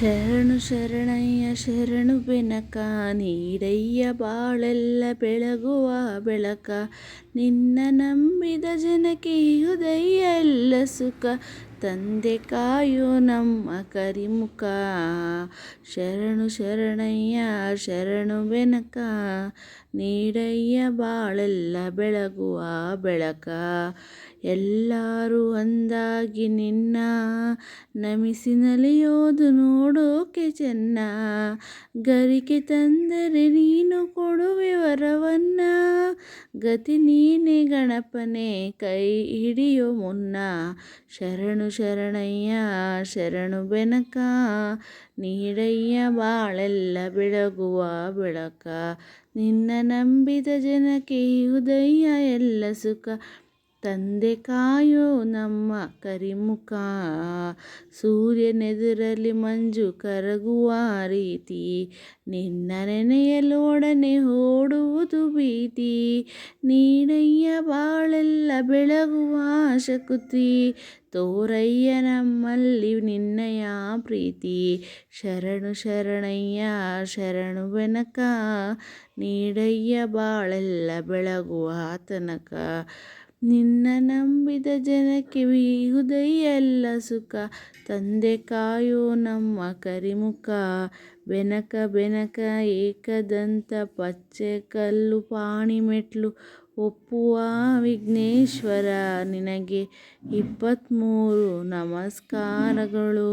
ಶರಣು ಶರಣಯ್ಯ ಶರಣು ಬೆನಕ ನೀಡಯ್ಯ ಬಾಳೆಲ್ಲ ಬೆಳಗುವ ಬೆಳಕ ನಿನ್ನ ನಂಬಿದ ಜನಕ್ಕೆ ಇಹುದಯ್ಯ ಎಲ್ಲ ಸುಖ ತಂದೆ ಕಾಯೋ ನಮ್ಮ ಕರಿಮುಖ. ಶರಣು ಶರಣಯ್ಯ, ಶರಣು ಬೆನಕ. ನೀಡಯ್ಯ ಬಾಳೆಲ್ಲ ಬೆಳಗುವ ಬೆಳಕ. ಎಲ್ಲರೂ ಅಂದಾಗಿ ನಿನ್ನ ನಮಿಸಿ ನಲಿಯೋದು ನೋಡೋಕೆ ಚೆನ್ನ. ಗರಿಕೆ ತಂದರೆ ನೀನು ಕೊಡುವೆ ವರವನ್ನ. ಗತಿ ನೀನೆ ಗಣಪನೆ ಕೈ ಹಿಡಿಯೋ ಮುನ್ನ. ಶರಣು ಶರಣಯ್ಯ, ಶರಣು ಬೆನಕ, ನೀಡಯ್ಯ ಬಾಳೆಲ್ಲ ಬೆಳಗುವ ಬೆಳಕ. ನಿನ್ನ ನಂಬಿದ ಜನಕ್ಕೆ ಉದಯ್ಯ ಎಲ್ಲ ಸುಖ. ತಂದೆ ಕಾಯೋ ನಮ್ಮ ಕರಿಮುಖ. ಸೂರ್ಯನೆದುರಲ್ಲಿ ಮಂಜು ಕರಗುವ ರೀತಿ ನಿನ್ನ ನೆನೆಯಲೋಡನೆ ಓಡುವುದು ಭೀತಿ. ನೀಡಯ್ಯ ಬಾಳೆಲ್ಲ ಬೆಳಗುವ ಶಕುತಿ, ತೋರಯ್ಯ ನಮ್ಮಲ್ಲಿ ನಿನ್ನಯ ಪ್ರೀತಿ. ಶರಣು ಶರಣಯ್ಯ, ಶರಣು ಬೆನಕ ನೀಡಯ್ಯ ಬಾಳೆಲ್ಲ ಬೆಳಗುವ ತನಕ. ನಿನ್ನ ನಂಬಿದ ಜನಕ್ಕೆ ಎಲ್ಲ ಸುಖ. ತಂದೆ ಕಾಯೋ ನಮ್ಮ ಕರಿಮುಖ. ಬೆನಕ ಬೆನಕ ಏಕದಂತ ಪಚ್ಚೆ ಕಲ್ಲು ಪಾಣಿ ಮೆಟ್ಲು ಒಪ್ಪುವ ವಿಘ್ನೇಶ್ವರ. ನಿನಗೆ ಇಪ್ಪತ್ತ್ಮೂರು ನಮಸ್ಕಾರಗಳು.